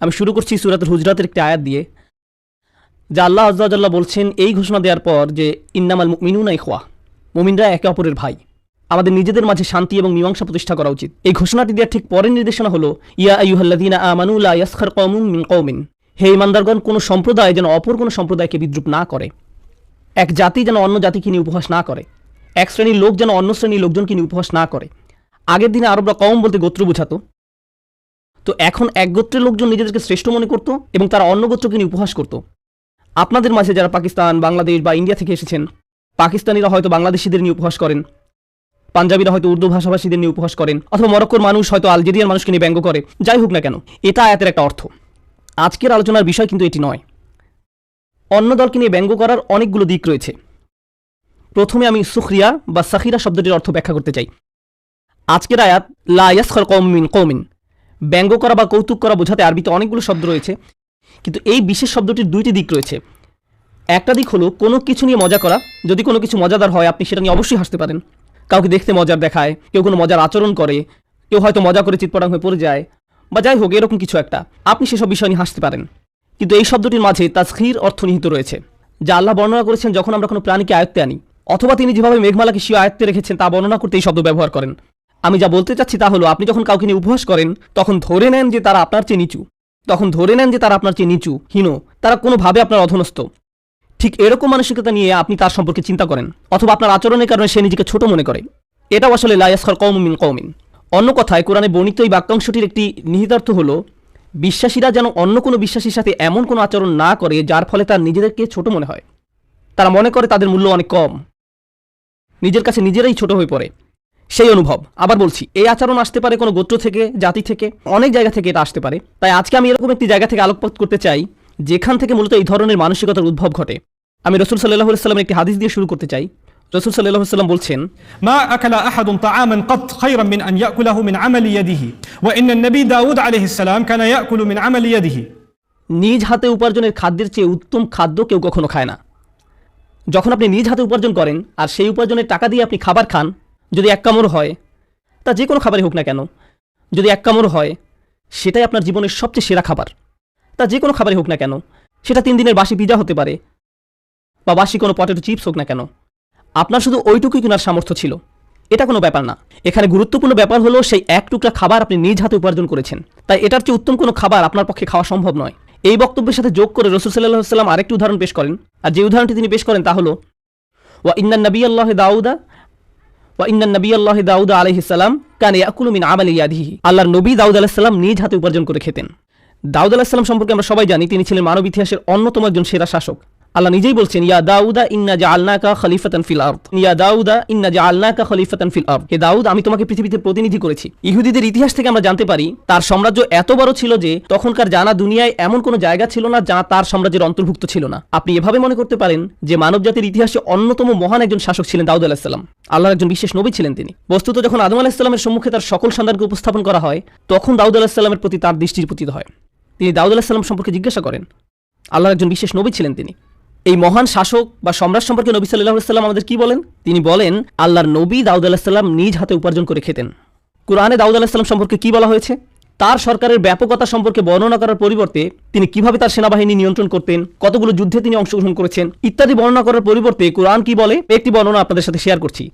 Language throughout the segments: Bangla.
আমি শুরু করছি সুরাতুল হুজরাতের একটি আয়াত দিয়ে, যা আল্লাহ আজ্লাহ বলছেন, এই ঘোষণা দেওয়ার পর যে, ইন্নামাল মিনুনা ইখওয়া, মুমিনরা একে অপরের ভাই। আমাদের নিজেদের মাঝে শান্তি এবং মীমাংসা প্রতিষ্ঠা করা উচিত। এই ঘোষণাটি দেওয়ার ঠিক পরের নির্দেশনা হলো, ইয়া আইয়ুহাল্লাযীনা আমানু লা ইয়াসখার কওমুম মিন কওমিন। হে ইমানদারগণ কোনো সম্প্রদায় যেন অপর কোনো সম্প্রদায়কে বিদ্রুপ না করে। এক জাতি যেন অন্য জাতিকে নিয়ে উপহাস না করে। এক শ্রেণির লোক যেন অন্য শ্রেণির লোকজনকে নিয়ে উপহাস না করে। আগের দিনে আরবরা কম বলতে গোত্র বোঝাতো। তো এখন এক গোত্রের লোকজন নিজেদেরকে শ্রেষ্ঠ মনে করত এবং তারা অন্য গোত্রকে নিয়ে উপহাস করত। আপনাদের মাঝে যারা পাকিস্তান, বাংলাদেশ বা ইন্ডিয়া থেকে এসেছেন, পাকিস্তানিরা হয়তো বাংলাদেশিদের নিয়ে উপহাস করেন। পাঞ্জাবিরা হয়তো উর্দু ভাষাভাষীদের নিয়ে উপহাস করেন, অথবা মরক্কোর মানুষ হয়তো আলজেরিয়ার মানুষকে নিয়ে ব্যঙ্গ করে। যাই হোক না কেন, এটা আয়াতের একটা অর্থ। আজকের আলোচনার বিষয় কিন্তু এটি নয়। অন্য দলকে নিয়ে ব্যঙ্গ করার অনেকগুলো দিক রয়েছে। প্রথমে আমি সুখরিয়া বা সাখিরা শব্দটির অর্থ ব্যাখ্যা করতে চাই। আজকের আয়াত, লা ইয়াসখর কৌমিন কৌমিন ব্যঙ্গ করা বা কৌতুক করা বোঝাতে আরবিতে অনেকগুলো শব্দ রয়েছে, কিন্তু এই বিশেষ শব্দটির দুইটি দিক রয়েছে। একটা দিক হলো কোনো কিছু নিয়ে মজা করা। যদি কোনো কিছু মজাদার হয়, আপনি সেটা নিয়ে অবশ্যই হাসতে পারেন। কাউকে দেখতে মজার দেখায়, কেউ কোনো মজার আচরণ করে, কেউ হয়তো মজা করে চিৎপটাং হয়ে পড়ে যায়, বা যাই হোক, এরকম কিছু একটা। আপনি সেসব বিষয় নিয়ে হাসতে পারেন। কিন্তু এই শব্দটির মাঝে তাজখির অর্থ নিহিত রয়েছে, যা আল্লাহ বর্ণনা করেছেন যখন আমরা কোনো প্রাণীকে আয়ত্তে আনি, অথবা তিনি যেভাবে মেঘমালাকে স্বীয় আয়ত্তে রেখেছেন তা বর্ণনা করতে এই শব্দ ব্যবহার করেন। আমি যা বলতে চাচ্ছি তা হলো, আপনি যখন কাউকে নিয়ে উপহাস করেন, তখন ধরে নেন যে তারা আপনার চেয়ে নিচু। তখন ধরে নেন যে তারা আপনার চেয়ে নিচু, হীন। তারা কোনোভাবে আপনার অধনস্থ ঠিক এরকম মানসিকতা নিয়ে আপনি তার সম্পর্কে চিন্তা করেন, অথবা আপনার আচরণের কারণে সে নিজেকে ছোট মনে করে। এটাও আসলে লায়াসখর কৌমিন কৌমিন অন্য কথায়, কোরআনে বর্ণিত এই বাক্যাংশটির একটি নিহিতার্থ হলো, বিশ্বাসীরা যেন অন্য কোনো বিশ্বাসীর সাথে এমন কোনো আচরণ না করে, যার ফলে তার নিজেদেরকে ছোট মনে হয়। তারা মনে করে তাদের মূল্য অনেক কম। নিজের কাছে নিজেরাই ছোট হয়ে পড়ে। সেই অনুভব আবার বলছি এই আচরণ আসতে পারে কোনো গোত্র থেকে জাতি থেকে অনেক জায়গা থেকে এটা আসতে পারে তাই আজকে আমি এরকম একটি জায়গা থেকে আলোকপাত করতে চাই যেখান থেকে মূলত এই ধরনের মানসিকতার উদ্ভব ঘটে আমি রসুল সাল্লাহ সাল্লামের একটি হাদিস দিয়ে শুরু করতে চাই রসুল সাল্লাহ সাল্লাম বলছেন ما أكل أحد طعاما قط خيرا من أن يأكله من عمل يده وإن النبي داود عليه السلام كان يأكل من عمل يده নিজ হাতে উপার্জনের খাদ্যের চেয়ে উত্তম খাদ্য কেউ কখনো খায় না যখন আপনি নিজ হাতে উপার্জন করেন আর সেই উপার্জনের টাকা দিয়ে আপনি খাবার খান যদি এক কামড় হয়, তা যে কোনো খাবারই হোক না কেন। যদি এক কামড় হয়, সেটাই আপনার জীবনের সবচেয়ে সেরা খাবার। তা যে কোনো খাবারই হোক না কেন, সেটা তিন দিনের বাসি পিজা হতে পারে, বা বাসি কোনো পটেটো চিপস হোক না কেন। আপনার শুধু ওইটুকুই কেনার সামর্থ্য ছিল। এটা কোনো ব্যাপার না। এখানে গুরুত্বপূর্ণ ব্যাপার হলো, সেই এক টুকরা খাবার আপনি নিজ হাতে উপার্জন করেছেন। তাই এটার চেয়ে উত্তম কোনো খাবার আপনার পক্ষে খাওয়া সম্ভব নয়। এই বক্তব্যের সাথে যোগ করে রসুল সাল্লাহ সাল্লাম আরেকটি উদাহরণ পেশ করেন। আর যে উদাহরণটি তিনি পেশ করেন তা হলো, ওয়া ইন্নান নবী আল্লাহ দাউদা ওয়া ইন্নান নবী আল্লাহ দাউদ আলাইহিস কানে ইয়াকুলু মিন আমালি ইয়াদিহি আল্লাহর নবী দাউদ আলাহিসাল্লাম নিজ হাতে উপার্জন করে খেতেন। দাউদ আলাহিসাল্লাম সম্পর্কে আমরা সবাই জানি, তিনি ছিলেন মানব ইতিহাসের অন্যতম একজন সেরা শাসক। আল্লাহ নিজেই বলছেন, ইয়া দাউদা ইন্না জাআলনাকা খলিফাতান ফিল আরদ। ইয়া দাউদা ইন্না জাআলনাকা খলিফাতান ফিল আরদ। হে দাউদ, আমি তোমাকে পৃথিবীতে প্রতিনিধি করেছি। ইহুদিদের ইতিহাস থেকে আমরা জানতে পারি, তার সাম্রাজ্য এত বড় ছিল যে, তখনকার জানা দুনিয়ায় এমন কোনো জায়গা ছিল না যা তার সাম্রাজ্যের অন্তর্ভুক্ত ছিল না। আপনি এভাবে মনে করতে পারেন যে, মানবজাতির ইতিহাসে অন্যতম মহান একজন শাসক ছিলেন দাউদ আলাহিসাল্লাম আল্লাহর একজন বিশেষ নবী ছিলেন তিনি। বস্তুত যখন আদম আলাহিসাল্লামের সম্মুখে তার সকল সন্তানকে উপস্থাপন করা হয়, তখন দাউদ আলাহিসাল্লামের প্রতি তার দৃষ্টির পতিত হয়। তিনি দাউদ আলাহিসাল্লাম সম্পর্কে জিজ্ঞাসা করেন। আল্লাহর একজন বিশেষ নবী ছিলেন তিনি। এই মহান শাসক বা সম্রাট সম্পর্কে নবী সাল্লাহ সাল্লাম আমাদের কি বলেন? তিনি বলেন, আল্লাহর নবী দাউদ আলাহিসাল্লাম নিজ হাতে উপার্জন করে খেতেন। কোরআনে দাউদ আলাহিসাল্লাম সম্পর্কে কি বলা হয়েছে? তার সরকারের ব্যাপকতা সম্পর্কে বর্ণনা করার পরিবর্তে তিনি কীভাবে তার সেনাবাহিনী নিয়ন্ত্রণ করতেন, কতগুলো যুদ্ধে তিনি অংশগ্রহণ করেছেন, ইত্যাদি বর্ণনা করার পরিবর্তে কোরআন কি বলে? একটি বর্ণনা আপনাদের সাথে শেয়ার করছি।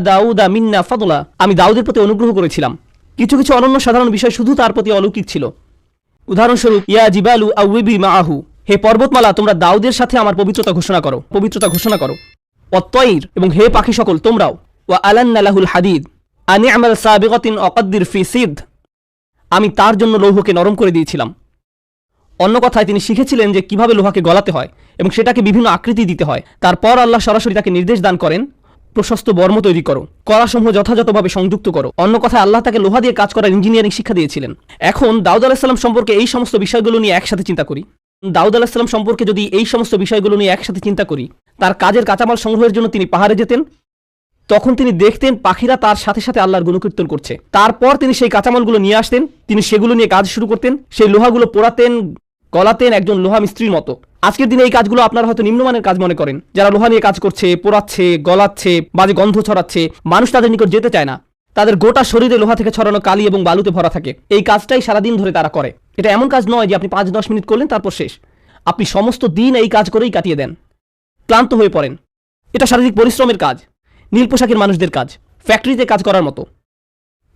দাউদা মিন্না ফাদলা। আমি দাউদের প্রতি অনুগ্রহ করেছিলাম। কিছু কিছু অনন্য সাধারণ বিষয় শুধু তার প্রতি অলৌকিক ছিল। উদাহরণস্বরূপ, ইয়া জিবালু আউবি মাআহু। হে পর্বতমালা, তোমরা দাউদের সাথে আমার পবিত্রতা ঘোষণা করো, পবিত্রতা ঘোষণা করো। অত্যয়ির এবং হে পাখি সকল, তোমরাও। ওয়া আলান্নালাহুল হাদিদ, আনি আমাল সাবিগতিন অকদ্দির ফি সিদ। আমি তার জন্য লৌহকে নরম করে দিয়েছিলাম। অন্য কথায় তিনি শিখেছিলেন যে কীভাবে লোহাকে গলাতে হয় এবং সেটাকে বিভিন্ন আকৃতি দিতে হয়। তারপর আল্লাহ সরাসরি তাকে নির্দেশ দান করেন, প্রশস্ত বর্ম তৈরি করো করাসমূহ যথাযথভাবে সংযুক্ত করো। অন্য কথায় আল্লাহ তাকে লোহা দিয়ে কাজ করার ইঞ্জিনিয়ারিং শিক্ষা দিয়েছিলেন। এখন দাউদ আলাহিসাল্লাম সম্পর্কে এই সমস্ত বিষয়গুলো নিয়ে একসাথে চিন্তা করি। দাউদ আলাহিসাল্লাম সম্পর্কে যদি এই সমস্ত বিষয়গুলো নিয়ে একসাথে চিন্তা করি, তার কাজের কাঁচামাল সংগ্রহের জন্য তিনি পাহাড়ে যেতেন, তখন তিনি দেখতেন পাখিরা তার সাথে সাথে আল্লাহর গুণকীর্তন করছে। তারপর তিনি সেই কাঁচামালগুলো নিয়ে আসতেন, তিনি সেগুলো নিয়ে কাজ শুরু করতেন, সেই লোহাগুলো পোড়াতেন, গলাতেন একজন লোহা মিস্ত্রির মতো। আজকের দিনে এই কাজগুলো আপনারা হয়তো নিম্নমানের কাজ মনে করেন। যারা লোহা নিয়ে কাজ করছে, পোড়াচ্ছে, গলাচ্ছে, বাজে গন্ধ ছড়াচ্ছে, মানুষ তাদের নিকট যেতে চায় না। তাদের গোটা শরীরে লোহা থেকে ছড়ানো কালি এবং বালুতে ভরা থাকে। এই কাজটাই সারাদিন ধরে তারা করে। এটা এমন কাজ নয় যে আপনি পাঁচ দশ মিনিট করলেন, তারপর শেষ। আপনি সমস্ত দিন এই কাজ করেই কাটিয়ে দেন। ক্লান্ত হয়ে পড়েন। এটা শারীরিক পরিশ্রমের কাজ, নীল পোশাকের মানুষদের কাজ ফ্যাক্টরিতে কাজ করার মতো।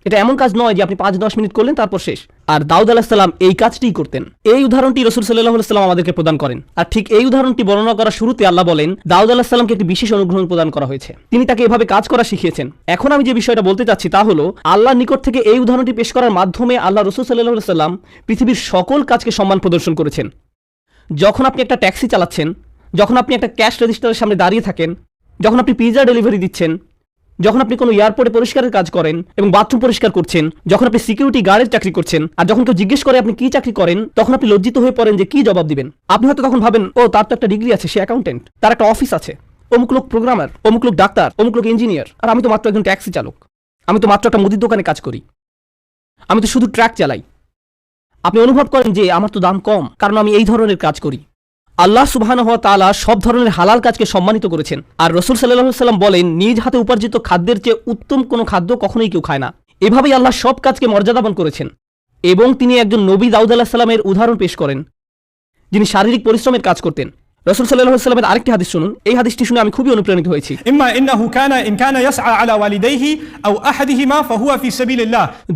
এটা এমন কাজ নয় যে আপনি পাঁচ দশ মিনিট করলেন, তারপর শেষ। আর দাউদ আলাহিসাল্লাম এই কাজটিই করতেন। এই উদাহরণটি রসুল সাল্লাহ সাল্লাম আমাদেরকে প্রদান করেন। আর ঠিক এই উদাহরণটি বর্ণনা করার শুরুতে আল্লাহ বলেন, দাউদ আলাহিসাল্লামকে একটি বিশেষ অনুগ্রহ প্রদান করা হয়েছে। তিনি তাকে এভাবে কাজ করা শিখিয়েছেন। এখন আমি যে বিষয়টা বলতে চাচ্ছি তা হলো, আল্লাহর নিকট থেকে এই উদাহরণটি পেশ করার মাধ্যমে আল্লাহ রসুল সাল্লাহ সাল্লাম পৃথিবীর সকল কাজকে সম্মান প্রদর্শন করেছেন। যখন আপনি একটা ট্যাক্সি চালাচ্ছেন, যখন আপনি একটা ক্যাশ রেজিস্টারের সামনে দাঁড়িয়ে থাকেন, যখন আপনি পিৎজা ডেলিভারি দিচ্ছেন যখন আপনি কোনো এয়ারপোর্টে পরিষ্কারের কাজ করেন এবং বাথরুম পরিষ্কার করছেন, যখন আপনি সিকিউরিটি গার্ডের চাকরি করছেন, আর যখন কেউ জিজ্ঞেস করে আপনি কি চাকরি করেন, তখন আপনি লজ্জিত হয়ে পড়েন যে কি জবাব দিবেন। আপনি হয়তো তখন ভাবেন, ও, তার তো একটা ডিগ্রি আছে, সে অ্যাকাউন্টেন্ট তার একটা অফিস আছে। অমুক লোক প্রোগ্রামার অমুক লোক ডাক্তার, অমুক লোক ইঞ্জিনিয়ার আর আমি তো মাত্র একজন ট্যাক্সি চালক। আমি তো মাত্র একটা মুদির দোকানে কাজ করি। আমি তো শুধু ট্র্যাক চালাই। আপনি অনুভব করেন যে আমার তো দাম কম, কারণ আমি এই ধরনের কাজ করি। আল্লাহ সুবহান হওয়া তালা সব ধরনের হালাল কাজকে সম্মানিত করেছেন। আর রসুল সাল্লাহ সাল্লাম বলেন নিজ হাতে উপার্জিত খাদ্যের চেয়ে উত্তম কোনো খাদ্য কখনোই কেউ খায় না। এভাবেই আল্লাহ সব কাজকে মর্যাদাপন করেছেন এবং তিনি একজন নবী দাউদ আল্লাহ সাল্লামের উদাহরণ পেশ করেন যিনি শারীরিক পরিশ্রমের কাজ করতেন। রসুল সাল্লাহ সাল্লামের আরেকটি হাদিস শুনুন। এই হাদিসটি শুনে আমি খুবই অনুপ্রাণিত হয়েছি।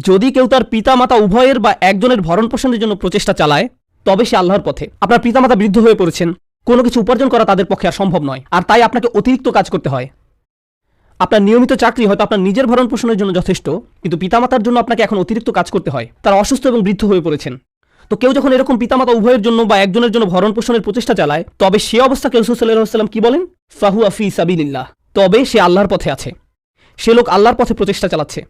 যদি কেউ তার পিতা মাতা উভয়ের বা একজনের ভরণ পোষণের জন্য প্রচেষ্টা চালায় তবে সে আল্লাহর পথে। আপনার পিতামাতা বৃদ্ধ হয়ে পড়েছেন। কোনো কিছু উপার্জন করা তাদের পক্ষে আর সম্ভব নয়। আর তাই আপনাকে অতিরিক্ত কাজ করতে হয়। আপনার নিয়মিত চাকরি হয়তো আপনার নিজের ভরণ পোষণের জন্য যথেষ্ট, কিন্তু পিতামাতার জন্য আপনাকে এখন অতিরিক্ত কাজ করতে হয়। তারা অসুস্থ এবং বৃদ্ধ হয়ে পড়েছেন। তো কেউ যখন এরকম পিতামাতা উভয়ের জন্য বা একজনের জন্য ভরণ পোষণের প্রচেষ্টা চালায়, তবে সে অবস্থাকে রসুল সাল্লাহ সাল্লাম কি বলেন? ফাহু আফি সাবিল্লাহ তবে সে আল্লাহর পথে আছে। সে লোক আল্লাহর পথে প্রচেষ্টা চালাচ্ছে।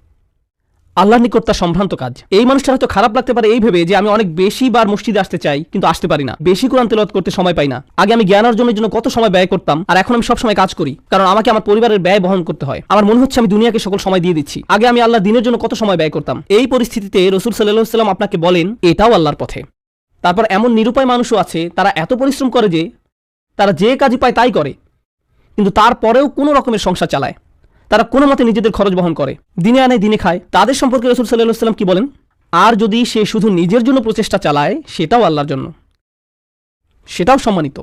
আল্লাহর নিকট তার সম্ভ্রান্ত কাজ। এই মানুষটা হয়তো খারাপ লাগতে পারে এই ভেবে যে আমি অনেক বেশি বার মসজিদে আসতে চাই, কিন্তু আসতে পারি না। বেশি কোরআন তেলাওয়াত করতে সময় পাই না। আগে আমি জ্ঞান অর্জনের জন্য কত সময় ব্যয় করতাম, আর এখন আমি সব সময় কাজ করি, কারণ আমাকে আমার পরিবারের ব্যয় বহন করতে হয়। আমার মনে হচ্ছে আমি দুনিয়াকে সকল সময় দিয়ে দিচ্ছি। আগে আমি আল্লাহ দিনের জন্য কত সময় ব্যয় করতাম। এই পরিস্থিতিতে রসুল সাল্লাহ সাল্লাম আপনাকে বলেন, এটাও আল্লাহর পথে। তারপর এমন নিরুপায় মানুষও আছে, তারা এত পরিশ্রম করে যে, তারা যে কাজই পায় তাই করে, কিন্তু তারপরেও কোনো রকমের সংসার চালায়। তারা কোনো মতে নিজেদের খরচ বহন করে। দিনে আনে, দিনে খায়। তাদের সম্পর্কে রসুল সাল্লাহ সাল্লাম কি বলেন? আর যদি সে শুধু নিজের জন্য প্রচেষ্টা চালায়, সেটাও আল্লাহর জন্য। সেটাও সম্মানিত।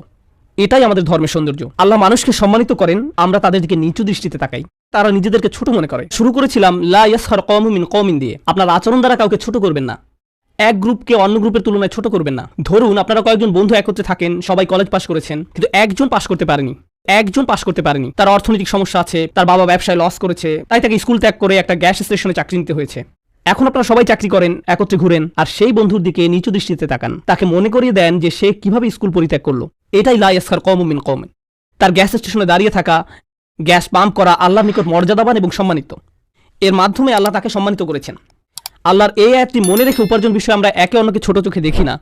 এটাই আমাদের ধর্মের সৌন্দর্য। আল্লাহ মানুষকে সম্মানিত করেন, আমরা তাদের দিকে নিচু দৃষ্টিতে তাকাই। তারা নিজেদেরকে ছোট মনে করে। শুরু করেছিলাম, লা ইয়াসহার কওমুম মিন কওমিন দিয়ে। আপনার আচরণ দ্বারা কাউকে ছোট করবেন না। এক গ্রুপকে অন্য গ্রুপের তুলনায় ছোট করবেন না। ধরুন, আপনারা কয়েকজন বন্ধু একত্রে থাকেন, সবাই কলেজ পাশ করেছেন, কিন্তু একজন পাশ করতে পারেনি। একজন পাশ করতে পারেনি। তার অর্থনৈতিক সমস্যা আছে, তার বাবা ব্যবসায় লস করেছে, তাই তাকে স্কুল ত্যাগ করে একটা গ্যাস স্টেশনে চাকরি নিতে হয়েছে। এখন আপনারা সবাই চাকরি করেন, একত্রে ঘুরেন, আর সেই বন্ধুর দিকে নিচু দৃষ্টিতে তাকান। তাকে মনে করিয়ে দেন যে সে কীভাবে স্কুল পরিত্যাগ করল। এটাই লাইয়াসকার কমমিন কমেন তার গ্যাস স্টেশনে দাঁড়িয়ে থাকা গ্যাস পাম্প করা আল্লাহর নিকট মর্যাদাবান এবং সম্মানিত। এর মাধ্যমে আল্লাহ তাকে সম্মানিত করেছেন। আল্লাহর এই আয়াতটি মনে রেখে উপার্জন বিষয়ে আমরা একে অন্যকে ছোট চোখে দেখি না।